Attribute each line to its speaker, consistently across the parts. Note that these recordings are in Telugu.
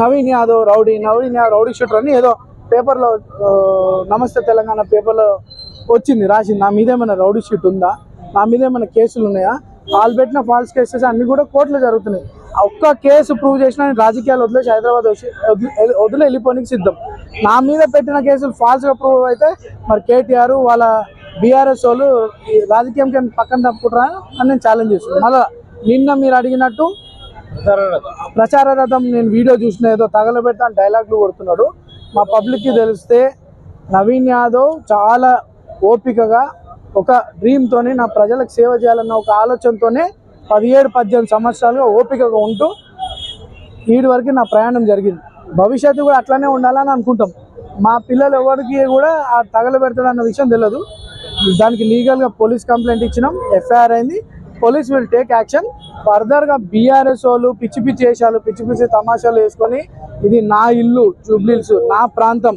Speaker 1: Naveen Yadav rowdy Naveen Yadav rowdy shooter అని ఏదో పేపర్లో నమస్తే తెలంగాణ పేపర్లో వచ్చింది రాసింది. నా మీద ఏమైనా రౌడీ షీట్ ఉందా? నా మీద ఏమైనా కేసులు ఉన్నాయా? వాళ్ళు పెట్టిన ఫాల్స్ కేసెస్ అన్ని కూడా కోర్టులో జరుగుతున్నాయి. ఒక్క కేసు ప్రూవ్ చేసినా నేను రాజకీయాలు వదిలేసి హైదరాబాద్ వచ్చి వదిలి వదిలి వెళ్ళిపోనికి సిద్ధం. నా మీద పెట్టిన కేసులు ఫాల్స్గా ప్రూవ్ అయితే మరి కేటీఆర్ వాళ్ళ బీఆర్ఎస్ వాళ్ళు ఈ రాజకీయం కింద పక్కన తప్పుకుంటారా అని నేను ఛాలెంజ్ చేస్తున్నాను మళ్ళీ నిన్న మీరు అడిగినట్టు ప్రచార రథం నేను వీడియో చూసిన ఏదో తగలబెడతాను డైలాగ్లు కొడుతున్నాడు. మా పబ్లిక్కి తెలిస్తే నవీన్ యాదవ్ చాలా ఓపికగా ఒక డ్రీమ్తోనే నా ప్రజలకు సేవ చేయాలన్న ఒక ఆలోచనతోనే పదిహేడు పద్దెనిమిది సంవత్సరాలుగా ఓపికగా ఉంటూ వీడి వరకు నా ప్రయాణం జరిగింది. భవిష్యత్తు కూడా అట్లానే ఉండాలని అనుకుంటాం. మా పిల్లలు ఎవరికి కూడా ఆ తగలబెడతాడు అన్న విషయం తెలియదు దానికి లీగల్గా పోలీస్ కంప్లైంట్ ఇచ్చినాం. ఎఫ్ఐఆర్ అయింది. Police will take action. ఫర్దర్గా బీఆర్ఎస్ వాళ్ళు పిచ్చి పిచ్చి వేషాలు పిచ్చి పిచ్చి తమాషాలు వేసుకొని ఇది నా ఇల్లు జూబ్లీల్స్ నా ప్రాంతం.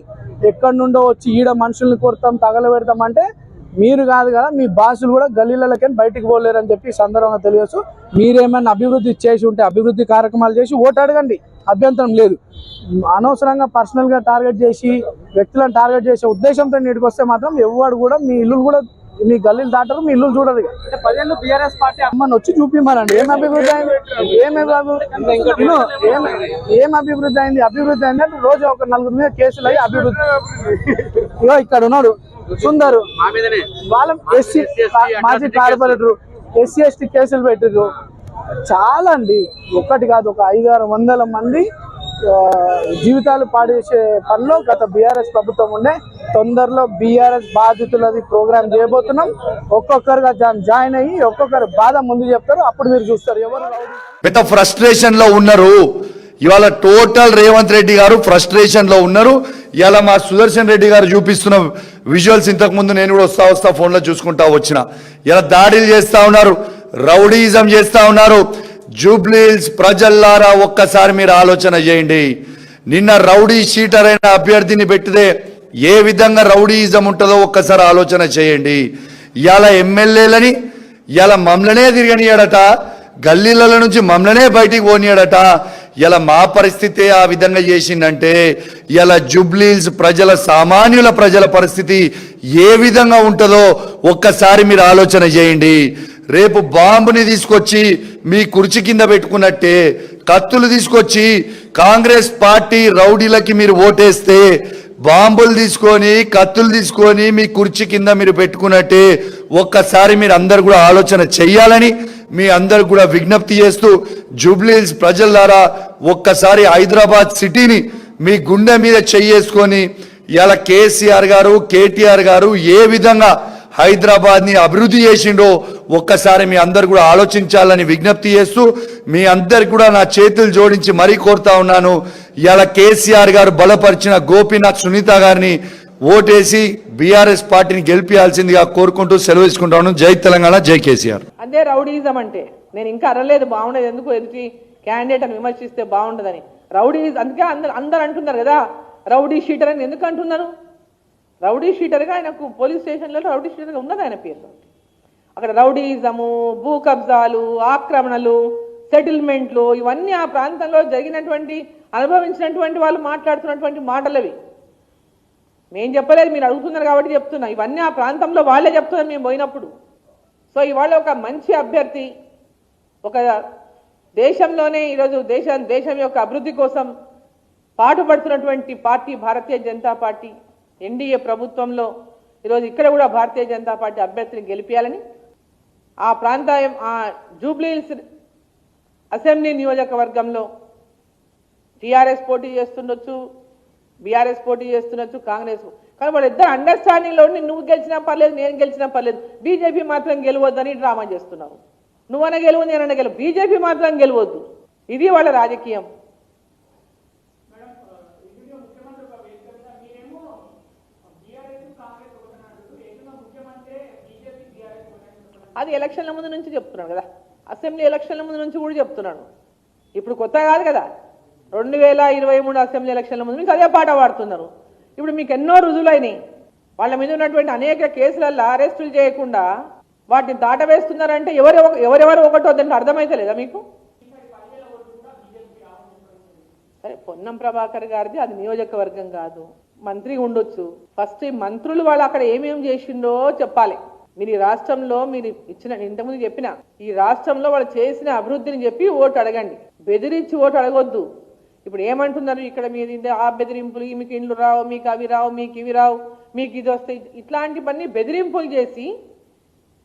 Speaker 1: ఎక్కడి నుండో వచ్చి ఈడ మనుషుల్ని కొడతాం తగలబెడతాం అంటే మీరు కాదు కదా మీ భాషలు కూడా గల్లీలకి బయటికి పోలేరని చెప్పి సందర్భంగా తెలియచ్చు మీరేమైనా అభివృద్ధి చేసి ఉంటే అభివృద్ధి కార్యక్రమాలు చేసి ఓటు అడగండి. అభ్యంతరం లేదు. అనవసరంగా పర్సనల్గా టార్గెట్ చేసి వ్యక్తులను టార్గెట్ చేసే ఉద్దేశంతో నీటికి వస్తే మాత్రం ఎవడు కూడా మీ ఇల్లు కూడా మీ గల్లీలు దాటరు మీ ఇల్లు చూడరు ఇక.
Speaker 2: పదేళ్ళు బీఆర్ఎస్ పార్టీ
Speaker 1: అమ్మని వచ్చి చూపిమ్మనండి ఏం అభివృద్ధి అయింది? ఏం అభివృద్ధి? ఇను, ఏం అభివృద్ధి అయింది? అభివృద్ధి అయింది అంటే రోజు ఒక నలుగురు మీద కేసులు అయ్యి అభివృద్ధి. ఇగో ఇక్కడ ఉన్నాడు సుందరు. వాళ్ళ ఎస్సీ మాజీ కార్పొరేటర్ ఎస్సీ ఎస్టీ కేసులు పెట్టిర్రు. చాలా అండి ఒక్కటి కాదు ఒక ఐదారు వందల మంది జీవితాలు పాడేసే పనిలో గత బీఆర్ఎస్ ప్రభుత్వం ఉండే తొందరలో బీఆర్ఎస్ బాధితులది ప్రోగ్రామ్ చేయబోతున్నాం. ఒక్కొక్కరుగా జా- జాయిన్ అయ్యి ఒక్కొక్కరు బాధ ముందు చెప్తారు. అప్పుడు మీరు చూస్తారు. ఎవరు రౌడీ?
Speaker 3: పెద్ద ఫ్రస్ట్రేషన్లో ఉన్నారు. ఇవాళ టోటల్ రేవంత్ రెడ్డి గారు ఫ్రస్ట్రేషన్లో ఉన్నారు. ఇవాళ మా సుదర్శన్ రెడ్డి గారు చూపిస్తున్న విజువల్స్ ఇంతకు ముందు నేను కూడా వస్తా వస్తా ఫోన్లో చూసుకుంటా వచ్చిన. ఇలా దాడులు చేస్తా ఉన్నారు. రౌడీజం చేస్తా ఉన్నారు. జూబ్లీల్స్ ప్రజల్లారా ఒక్కసారి మీరు ఆలోచన చేయండి. నిన్న రౌడీ షీటర్ అయిన అభ్యర్థిని పెట్టితే ఏ విధంగా రౌడీయిజం ఉంటుందో ఒక్కసారి ఆలోచన చేయండి. ఇవాళ ఎమ్మెల్యేలని ఇలా మమ్మలనే తిరగనియాడట గల్లీల నుంచి మమ్మలనే బయటికి పోనీయాడట ఇలా మా పరిస్థితి ఆ విధంగా చేసిందంటే ఇలా జుబ్లీల్స్ ప్రజల సామాన్యుల ప్రజల పరిస్థితి ఏ విధంగా ఉంటుందో ఒక్కసారి మీరు ఆలోచన చేయండి. రేపు బాంబుని తీసుకొచ్చి మీ కుర్చీ కింద పెట్టుకున్నట్టే కత్తులు తీసుకొచ్చి కాంగ్రెస్ పార్టీ రౌడీలకి మీరు ఓటేస్తే బాంబులు తీసుకొని కత్తులు తీసుకొని మీ కుర్చీ కింద మీరు పెట్టుకున్నట్టే ఒక్కసారి మీరు అందరు కూడా ఆలోచన చెయ్యాలని మీ అందరు కూడా విజ్ఞప్తి చేస్తూ జూబ్లీహిల్స్ ప్రజల ద్వారా ఒక్కసారి హైదరాబాద్ సిటీని మీ గుండె మీద చెయ్యేసుకొని ఇలా కేసీఆర్ గారు కేటీఆర్ గారు ఏ విధంగా హైదరాబాద్ని అభివృద్ధి చేసిండో ఒక్కసారి మీ అందరు కూడా ఆలోచించాలని విజ్ఞప్తి చేస్తూ మీ అందరికి కూడా నా చేతులు జోడించి మరీ కోరుతా ఉన్నాను. ఇలా కేసీఆర్ గారు బలపరిచిన గోపీనాథ్ సునీత గారిని ఓటేసి బీఆర్ఎస్ పార్టీని గెలిపించాల్సిందిగా కోరుకుంటూ సెలవు తీసుకుంటాను. జై తెలంగాణ జై కేసీఆర్.
Speaker 4: అదే రౌడీజం అంటే. నేను ఇంకా అరలేదు బాగుండదు. ఎందుకు ఎదుటి క్యాండిడేట్ అని విమర్శిస్తే బాగుండదని. రౌడీ అందుకే అందరు అందరు అంటున్నారు కదా రౌడీ షీటర్ అని ఎందుకు అంటున్నారు? రౌడీ షీటర్గా ఆయనకు పోలీస్ స్టేషన్లో రౌడీ షీటర్గా ఉన్నది ఆయన పేరు? అక్కడ రౌడీజము భూ కబ్జాలు ఆక్రమణలు సెటిల్మెంట్లు ఇవన్నీ ఆ ప్రాంతంలో జరిగినటువంటి అనుభవించినటువంటి వాళ్ళు మాట్లాడుతున్నటువంటి మాటలు మేము చెప్పలేదు మీరు అడుగుతున్నారు కాబట్టి చెప్తున్నా. ఇవన్నీ ఆ ప్రాంతంలో వాళ్ళే చెప్తున్నారు మేము పోయినప్పుడు. సో ఇవాళ ఒక మంచి అభ్యర్థి ఒక దేశంలోనే ఈరోజు దేశం దేశం యొక్క అభివృద్ధి కోసం పాటుపడుతున్నటువంటి party Bharatiya Janata party NDA ప్రభుత్వంలో ఈరోజు ఇక్కడ కూడా భారతీయ జనతా పార్టీ అభ్యర్థిని గెలిపించాలని ఆ ప్రాంతం ఆ జూబ్లీహిల్స్ అసెంబ్లీ నియోజకవర్గంలో టీఆర్ఎస్ పోటీ చేస్తుండొచ్చు బీఆర్ఎస్ పోటీ చేస్తుండొచ్చు కాంగ్రెస్ కానీ వాళ్ళిద్దరు అండర్స్టాండింగ్లో నువ్వు గెలిచినా పర్లేదు నేను గెలిచినా పర్లేదు బీజేపీ మాత్రం గెలవద్దని డ్రామా చేస్తున్నావు నువ్వన గెలువు నేనన్నా గెలువు బీజేపీ మాత్రం గెలవద్దు. ఇది వాళ్ళ రాజకీయం. అది ఎలక్షన్ల ముందు నుంచి చెప్తున్నాను కదా. అసెంబ్లీ ఎలక్షన్ల ముందు నుంచి కూడా చెప్తున్నాను. ఇప్పుడు కొత్త కాదు కదా. రెండు వేల ఇరవై మూడు అసెంబ్లీ ఎలక్షన్ల ముందు నుంచి అదే పాట పాడుతున్నారు. ఇప్పుడు మీకు ఎన్నో రుజువులైనాయి వాళ్ళ మీద ఉన్నటువంటి అనేక కేసులలో అరెస్టులు చేయకుండా వాటిని దాటవేస్తున్నారంటే ఎవరు ఎవరెవరు ఒకటో దానికి అర్థమైతలేదా మీకు? సరే పొన్నం ప్రభాకర్ గారిది అది నియోజకవర్గం కాదు. మంత్రి ఉండొచ్చు. ఫస్ట్ మంత్రులు వాళ్ళు అక్కడ ఏమేం చేసిండో చెప్పాలి. మీరు ఈ రాష్ట్రంలో మీరు ఇచ్చిన ఇంతకుముందు చెప్పిన ఈ రాష్ట్రంలో వాళ్ళు చేసిన అభివృద్ధిని చెప్పి ఓటు అడగండి. బెదిరించి ఓటు అడగొద్దు. ఇప్పుడు ఏమంటున్నారు? ఇక్కడ మీది ఆ బెదిరింపులు మీకు ఇండ్లు రావు మీకు అవి రావు మీకు ఇవి రావు మీకు ఇది వస్తాయి ఇట్లాంటివన్నీ బెదిరింపులు చేసి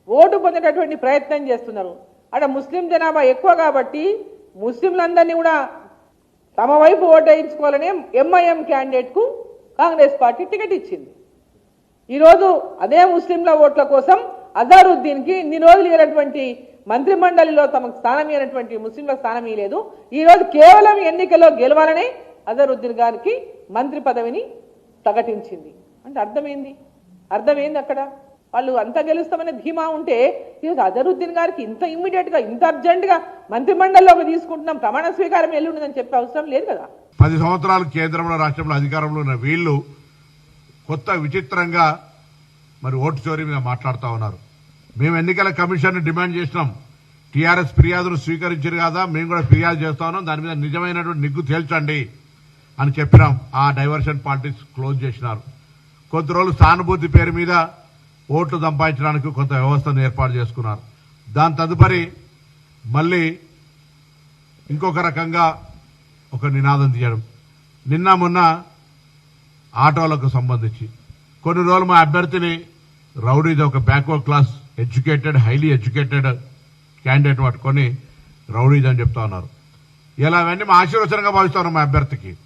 Speaker 4: ఓటు పొందేటటువంటి ప్రయత్నం చేస్తున్నారు. అక్కడ ముస్లిం జనాభా ఎక్కువ కాబట్టి ముస్లింలందరినీ కూడా తమ వైపు ఓటు వేయించుకోవాలనే ఎంఐఎం క్యాండిడేట్కు కాంగ్రెస్ పార్టీ టికెట్ ఇచ్చింది. ఈరోజు అదే ముస్లింల ఓట్ల కోసం అజారుద్దీన్కి ఇన్ని రోజులు ఇవ్వనటువంటి మంత్రి మండలిలో తమకు స్థానం ఇవ్వనటువంటి ముస్లింల స్థానం ఇవ్వలేదు. ఈరోజు కేవలం ఎన్నికల్లో గెలవాలనే అజరుద్దీన్ గారికి మంత్రి పదవిని ప్రకటించింది. అంటే అర్థమైంది? అర్థమైంది అక్కడ? వాళ్ళు అంత గెలుస్తామనే ధీమా ఉంటే ఈరోజు అజరుద్దీన్ గారికి ఇంత ఇమ్మీడియట్గా ఇంత అర్జెంట్గా మంత్రి తీసుకుంటున్నాం ప్రమాణ స్వీకారం ఎల్లుండదని చెప్పే అవసరం లేదు కదా?
Speaker 2: పది సంవత్సరాలు కేంద్రంలో రాష్ట్రంలో అధికారంలో ఉన్న వీళ్ళు కొత్త విచిత్రంగా మరి ఓటు చోరీ మీద మాట్లాడుతూ ఉన్నారు. మేము ఎన్నికల కమిషన్ డిమాండ్ చేసినాం. టీఆర్ఎస్ ఫిర్యాదును స్వీకరించారు కదా మేము కూడా ఫిర్యాదు చేస్తా ఉన్నాం. దాని మీద నిజమైనటువంటి నిగ్గు తేల్చండి అని చెప్పినాం. ఆ డైవర్షన్ పాలిటిక్స్ క్లోజ్ చేసినారు. కొద్ది రోజులు సానుభూతి పేరు మీద ఓట్లు సంపాదించడానికి కొంత వ్యవస్థను ఏర్పాటు చేసుకున్నారు. దాని తదుపరి మళ్ళీ ఇంకొక రకంగా ఒక నినాదం తీయడం. నిన్న మొన్న ఆటోలకు సంబంధించి. కొన్ని రోజులు మా అభ్యర్థిని రౌడీది ఒక backward class educated highly educated candidate పట్టుకొని రౌడీది అని చెప్తా ఉన్నారు. ఇలా అవన్నీ మా ఆశీర్వచనంగా భావిస్తాను మా అభ్యర్థికి.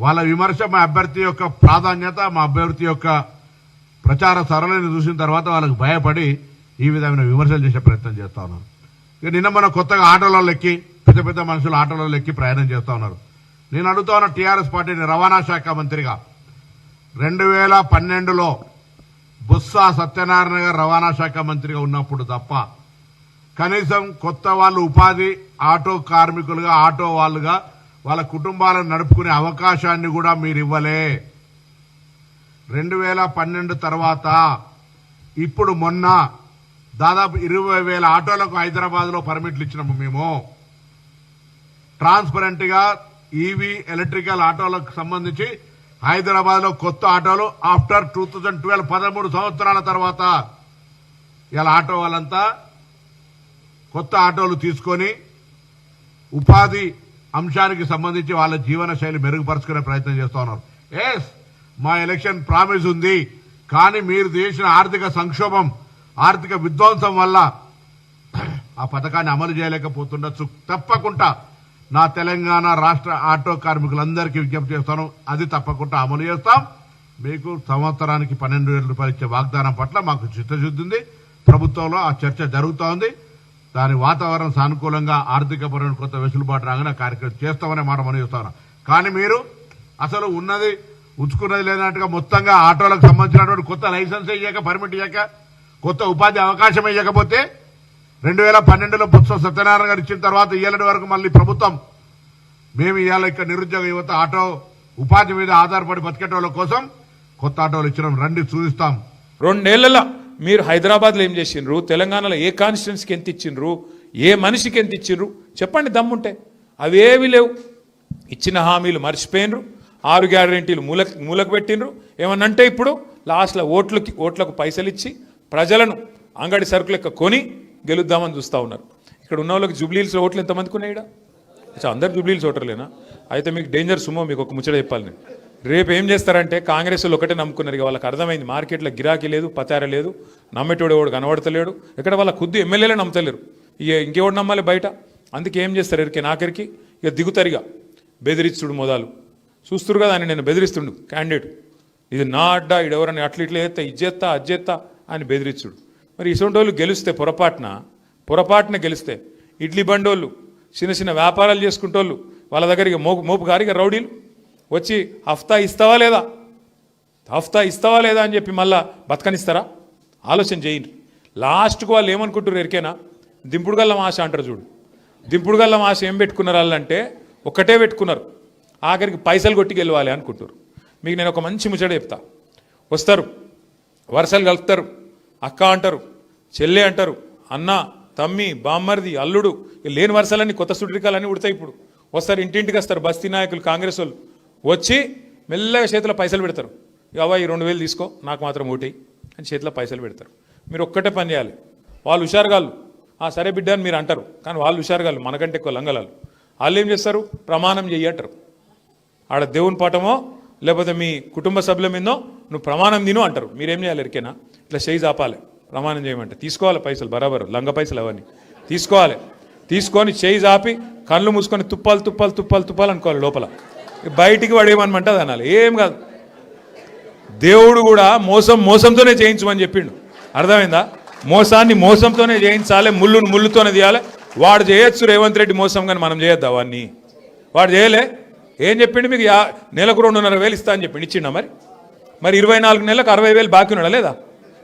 Speaker 2: వాళ్ళ విమర్శ మా అభ్యర్థి యొక్క ప్రాధాన్యత మా అభ్యర్థి యొక్క ప్రచార సరళిని చూసిన తర్వాత వాళ్ళకి భయపడి ఈ విధమైన విమర్శలు చేసే ప్రయత్నం చేస్తా ఉన్నారు. ఇక నిన్న మన కొత్తగా ఆటోలలో ఎక్కి పెద్ద పెద్ద మనుషులు ఆటోలలో ఎక్కి ప్రయాణం చేస్తా ఉన్నారు. నేను అడుగుతా ఉన్న టీఆర్ఎస్ పార్టీని రవాణా శాఖ మంత్రిగా. రెండు వేల పన్నెండులో బుస్సా సత్యనారాయణ గారు రవాణా శాఖ మంత్రిగా ఉన్నప్పుడు తప్ప కనీసం కొత్త వాళ్ళు ఉపాధి ఆటో కార్మికులుగా ఆటో వాళ్ళుగా వాళ్ళ కుటుంబాలను నడుపుకునే అవకాశాన్ని కూడా మీరు ఇవ్వలే రెండు వేల పన్నెండు తర్వాత ఇప్పుడు మొన్న దాదాపు ఇరవై వేల ఆటోలకు హైదరాబాద్లో పర్మిట్లు ఇచ్చినాము మేము. ట్రాన్స్పరెంట్గా ఈవీ ఎలక్ట్రికల్ ఆటోలకు సంబంధించి హైదరాబాద్లో కొత్త ఆటోలు ఆఫ్టర్ టూ థౌజండ్ ట్వెల్వ్ పదమూడు సంవత్సరాల తర్వాత. ఇలా ఆటో వాళ్ళంతా కొత్త ఆటోలు తీసుకొని ఉపాధి అంశానికి సంబంధించి వాళ్ళ జీవన శైలి మెరుగుపరుచుకునే ప్రయత్నం చేస్తూ ఉన్నారు. ఎస్ మా ఎలక్షన్ ప్రామిస్ ఉంది. కానీ మీరు చేసిన ఆర్థిక సంక్షోభం ఆర్థిక విధ్వంసం వల్ల ఆ పథకాన్ని అమలు చేయలేకపోతుండొచ్చు. తప్పకుండా నా తెలంగాణ రాష్ట్ర ఆటో కార్మికులందరికీ విజ్ఞప్తి చేస్తాను. అది తప్పకుండా అమలు చేస్తాం. మీకు సంవత్సరానికి పన్నెండు వేల రూపాయలు ఇచ్చే వాగ్దానం పట్ల మాకు చిత్తశుద్ధి ఉంది ప్రభుత్వంలో ఆ చర్చ జరుగుతూ ఉంది దాని వాతావరణం సానుకూలంగా ఆర్థికపరమైన కొత్త వెసులుబాటు రాగానే ఆ కార్యక్రమం చేస్తామనే మాట మనం చేస్తాను. కానీ మీరు అసలు ఉన్నది ఉంచుకున్నది లేనట్టుగా మొత్తంగా ఆటోలకు సంబంధించినటువంటి కొత్త లైసెన్స్ ఇవ్వక పర్మిట్ ఇయ్యక కొత్త ఉపాధి అవకాశం ఇవ్వకపోతే రెండు వేల పన్నెండులో బొత్స సత్యనారాయణ గారు ఇచ్చిన తర్వాత ఇయ్యాలటి వరకు మళ్ళీ ప్రభుత్వం మేము ఇవాళ ఇక్కడ నిరుద్యోగ యువత ఆటో ఉపాధి మీద ఆధారపడి బతికేటోళ్ళ కోసం కొత్త ఆటోలు ఇచ్చినాం. రండి చూపిస్తాం
Speaker 5: రెండేళ్ళలో మీరు హైదరాబాద్లో ఏం చేసిండ్రు? తెలంగాణలో ఏ కాన్స్టిట్యున్సీకి ఎంత ఇచ్చిండ్రు? ఏ మనిషికి ఎంత ఇచ్చిండ్రు? చెప్పండి దమ్ముంటే. అవేవి లేవు. ఇచ్చిన హామీలు మర్చిపోయినరు. ఆరు గ్యారంటీలు మూలక మూలకు పెట్టినరు. ఏమనంటే ఇప్పుడు లాస్ట్లో ఓట్లకి ఓట్లకు పైసలు ఇచ్చి ప్రజలను అంగడి సరుకులు కొని గెలుద్దామని చూస్తూ ఉన్నారు. ఇక్కడ ఉన్న వాళ్ళకి జూబ్లీల్స్ ఓట్లు ఎంతమందికి ఉన్నాయి ఈడ? అచ్చా అందరు జూబ్లీల్స్ ఓటర్లేనా? అయితే మీకు డేంజర్ సుమో మీకు ఒక ముచ్చట చెప్పాలి నేను. రేపు ఏం చేస్తారంటే కాంగ్రెస్ వాళ్ళు ఒకటే నమ్ముకున్నారు. ఇక వాళ్ళకి అర్థమైంది మార్కెట్లో గిరాకీ లేదు పతార లేదు నమ్మేటోడు ఎవడు కనబడతలేడు. ఇక్కడ వాళ్ళ కొద్ది ఎమ్మెల్యేలే నమ్మతలేరు. ఇక ఇంకెవడు నమ్మాలి బయట? అందుకే ఏం చేస్తారు ఎరికి నాకెరికి? ఇక దిగుతారిగా బెదిరిస్తుడు మొదలు. చూస్తురు కదా అని నేను బెదిరిస్తుండు క్యాండిడేట్ ఇది నా అడ్డా ఇడెవరని అట్లా ఇట్లా చేస్తా అది చేస్తా అని బెదిరిస్తుడు మరి ఇటువంటి వాళ్ళు గెలిస్తే పొరపాటున? పొరపాటున గెలిస్తే ఇడ్లీ బండోళ్ళు చిన్న చిన్న వ్యాపారాలు చేసుకుంటోళ్ళు వాళ్ళ దగ్గరికి మోపు మోపు గారిగా రౌడీలు వచ్చి హఫ్తా ఇస్తావా లేదా? హఫ్తా ఇస్తావా లేదా అని చెప్పి మళ్ళా బతకనిస్తారా? ఆలోచన చేయండి. లాస్ట్కు వాళ్ళు ఏమనుకుంటారు ఎరికేనా? దింపుడు గల్లం ఆశ అంటారు చూడు. దింపుడు గల్లం ఆశ ఏం పెట్టుకున్నారు వాళ్ళంటే ఒక్కటే పెట్టుకున్నారు. ఆఖరికి పైసలు కొట్టి గెలవాలి అనుకుంటారు మీకు నేను ఒక మంచి ముచ్చట చెప్తా. వస్తారు. వరుసలు కలుపుతారు అక్క అంటారు చెల్లె అంటారు అన్న తమ్మి బామ్మర్ది అల్లుడు ఇక లేని వరుసలన్నీ కొత్త సుట్రికాలన్నీ ఉడతాయి ఇప్పుడు. వస్తారు ఇంటింటికి వస్తారు బస్తీ నాయకులు కాంగ్రెస్ వాళ్ళు. వచ్చి మెల్లగా చేతిలో పైసలు పెడతారు. అవ్వ ఈ రెండు వేలు తీసుకో నాకు మాత్రం ఓటి అని చేతిలో పైసలు పెడతారు. మీరు ఒక్కటే పని చేయాలి. వాళ్ళు హుషారుగాళ్ళు ఆ సరే బిడ్డ అని మీరు అంటారు. కానీ వాళ్ళు హుషారుగాళ్ళు మనకంటే ఎక్కువ లంగలాలు. వాళ్ళు ఏం చేస్తారు? ప్రమాణం చెయ్యటరు ఆడ దేవుని పాఠమో లేకపోతే మీ కుటుంబ సభ్యుల మీదో నువ్వు ప్రమాణం తిను అంటారు. మీరేం చేయాలి ఎరికేనా? ఇట్లా చేయి ఆపాలి ప్రమాణం చేయమంటే తీసుకోవాలి పైసలు బరాబర్ లంగ పైసలు అవన్నీ. తీసుకోవాలి. తీసుకొని చేయి ఆపి కళ్ళు మూసుకొని తుప్పాలు తుప్పాలు తుప్పాలు తుప్పాలు అనుకోవాలి లోపల. బయటికి పడేయమనమంటే అది అనాలి. ఏం కాదు. దేవుడు కూడా మోసం మోసంతోనే చేయించమని చెప్పిండు. అర్థమైందా? మోసాన్ని మోసంతోనే చేయించాలి ముళ్ళును ముళ్ళుతోనే తీయాలి. వాడు చేయొచ్చు రేవంత్ రెడ్డి మోసం కానీ మనం చేయొద్దు అవన్నీ వాడు చేయలే. ఏం చెప్పిండు మీకు? యా నెలకు రెండున్నర వేలు ఇస్తా అని చెప్పిండు ఇచ్చిండా మరి? మరి ఇరవై నాలుగు నెలలకు అరవై వేలు బాకీ ఉన్నాడా లేదా?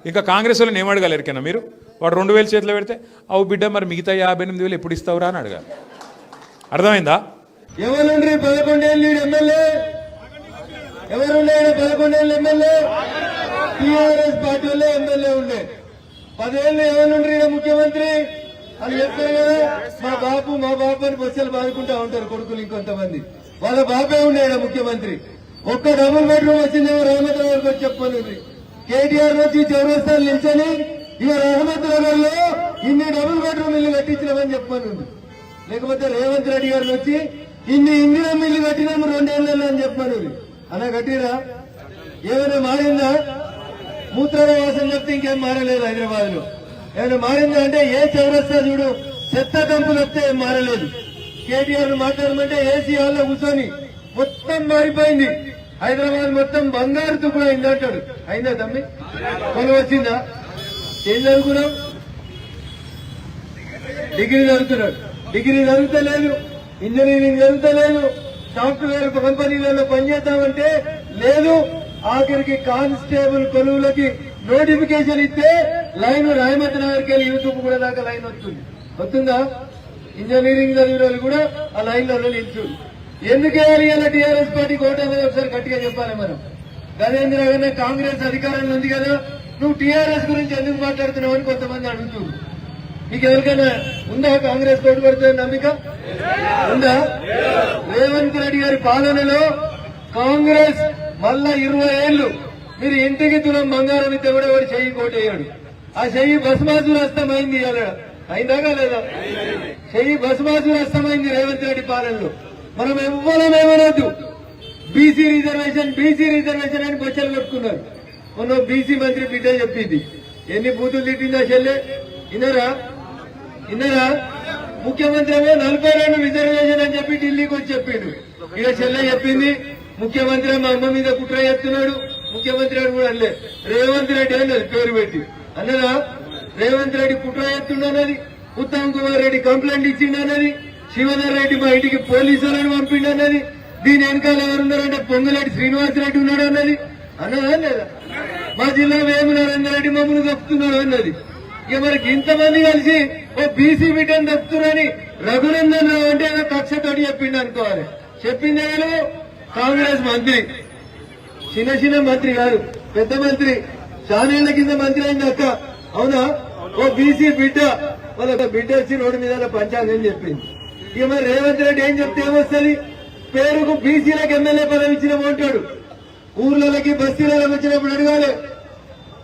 Speaker 5: ఇంకా కాంగ్రెస్ వాళ్ళని ఏం అడగాలి ఎరికైనా మీరు? వాడు రెండు వేలు చేతిలో పెడితే అవు బిడ్డ మరి మిగతా యాభై ఎనిమిది వేలు ఎప్పుడు ఇస్తావురా? అని అడగాలి. అర్థమైందా?
Speaker 6: ఎవరుండ్రి పదకొండేళ్ళు ఎమ్మెల్యే? ఎవరుండే పదకొండేళ్ళు ఎమ్మెల్యే? టిఆర్ఎస్ పార్టీలో ఎమ్మెల్యే ఉండే. పదేళ్ళు ఎవరుండ్రి ముఖ్యమంత్రి? అని చెప్తారు కదా. మా బాపు మా బాపు అని బస్సులు బాదుకుంటా ఉంటారు కొడుకులు ఇంకొంతమంది. వాళ్ళ బాబే ఉండే ముఖ్యమంత్రి. ఒక్క డబుల్ బెడ్రూమ్ వచ్చిందేమో రహమత్ నగర్ వచ్చి చెప్పనుంది కేటీఆర్ వచ్చి చౌరస్తాలు నిల్చొని ఇక రహమత్ నగర్లో ఇన్ని డబుల్ బెడ్రూమ్ ఇల్లు కట్టించినామని చెప్పనుంది లేకపోతే రేవంత్ రెడ్డి గారు వచ్చి ఇన్ని ఇందిరా ఇల్లు కట్టినాము రెండేళ్ళలో అని చెప్పాను అలా కట్టిరా? ఏమైనా మారిందా? మూత్రవాసం చెప్తే ఇంకేం మారలేదు హైదరాబాద్లో ఏమైనా మారిందా అంటే ఏ చౌరస్తా చూడు చెత్త కంపులు వస్తే ఏం మారలేదు. కేటీఆర్ మాట్లాడమంటే ఏసీ హాల్లో కూర్చొని మొత్తం మారిపోయింది. హైదరాబాద్ మొత్తం బంగారు తుప్పుడు అయింది అంటాడు. అయిందా తమ్మి? కొలు వచ్చిందా? ఏం చదువుకున్నాం డిగ్రీ చదువుతున్నాడు. డిగ్రీ చదువుతలేదు. ఇంజనీరింగ్ చదువుతలేదు. సాఫ్ట్వేర్ కంపెనీలలో పనిచేద్దామంటే లేదు. ఆఖరికి కానిస్టేబుల్ కొలువులకి నోటిఫికేషన్ ఇస్తే లైన్ రాయమతి నగర్కి వెళ్ళి యూట్యూబ్ కూడా దాకా లైన్ వస్తుంది. వస్తుందా? ఇంజనీరింగ్ చదివిన వాళ్ళు కూడా ఆ లైన్లలో నిల్చుంది ఎందుకు వేయాలి అలా టీఆర్ఎస్ పార్టీ కోట ఒకసారి గట్టిగా చెప్పాలి మనం? గజేంద్ర గారిని కాంగ్రెస్ అధికారంలో ఉంది కదా నువ్వు టీఆర్ఎస్ గురించి ఎందుకు మాట్లాడుతున్నావు అని కొంతమంది అడుగుతున్నారు. మీకు ఎవరికైనా ఉందా కాంగ్రెస్ కోటి పడుతుంది నమ్మిక? ఉందా? రేవంత్ రెడ్డి గారి పాలనలో కాంగ్రెస్ మళ్ళా ఇరవై ఏళ్ళు మీరు ఇంటికి తులం బంగారం ఇస్తే కూడా వాడు చెయ్యి కోటేయాడు. ఆ చెయ్యి భస్మాసురు అస్తమైంది ఇవాళ. అయిందా లేదా చెయ్యి బసుబాసు అస్తమైంది రేవంత్ రెడ్డి పాలనలో. మనం ఎవ్వరం ఏమనొద్దు. బీసీ రిజర్వేషన్ బీసీ రిజర్వేషన్ అని బొచ్చలు కొట్టుకున్నారు. మొన్న బీసీ మంత్రి బిడ్డ చెప్పింది. ఎన్ని బూతులు తిట్టిందా చెల్లె? ఇన్నరా ఇన్నరా ముఖ్యమంత్రి ఏమో నలభై రెండు రిజర్వేషన్ అని చెప్పి ఢిల్లీకి వచ్చి చెప్పిండు. ఇక చెల్లె చెప్పింది ముఖ్యమంత్రి మా అమ్మ మీద కుట్ర చెప్తున్నాడు ముఖ్యమంత్రి అని కూడా అనలే. రేవంత్ రెడ్డి అని పేరు పెట్టి. అన్నదా? రేవంత్ రెడ్డి కుట్ర ఎత్తుండనని ఉత్తమ్ కుమార్ రెడ్డి కంప్లైంట్ ఇచ్చిండనని శివధర్ రెడ్డి మా ఇంటికి పోలీసులను పంపిండన్నది దీని వెనకాల ఎవరున్నారంటే పొంగులేటి శ్రీనివాసరెడ్డి ఉన్నాడు అన్నది అన్నదా లేదా? మా జిల్లా వేము నరేందర్ రెడ్డి మమ్మల్ని తప్పుతున్నాడు అన్నది. ఇక మనకి ఇంతమంది కలిసి ఓ బీసీ బిడ్డను తప్పుతున్నారని రఘునందన్ రావు అంటే ఏదో కక్షతోటి చెప్పిండు అనుకోవాలి. చెప్పింది కాంగ్రెస్ మంత్రి. చిన్న చిన్న మంత్రి కాదు పెద్ద మంత్రి. చానేళ్ళ కింద మంత్రి అయింది అక్క. అవునా? ఓ బీసీ బిడ్డ. వాళ్ళ బిడ్డ వచ్చి రోడ్డు మీద పంచాంగం చెప్పింది. ఇక మరి రేవంత్ రెడ్డి ఏం చెప్తే ఏమొస్తుంది? పేరుకు బీసీలకు ఎమ్మెల్యే పదవి ఇచ్చిన అంటాడు. ఊర్లకి బస్తీలకు వచ్చినప్పుడు అడగాలి.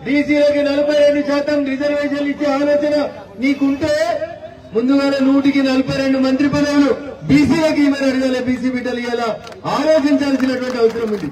Speaker 6: బీసీలకి నలభై రెండు శాతం రిజర్వేషన్లు ఇచ్చే ఆలోచన నీకుంటే ముందుగానే నూటికి నలభై రెండు మంత్రి పదవులు బీసీలకి ఇవ్వని అడగాలి. బీసీ బిడ్డలు ఇలా ఆలోచించాల్సినటువంటి అవసరం ఉంది.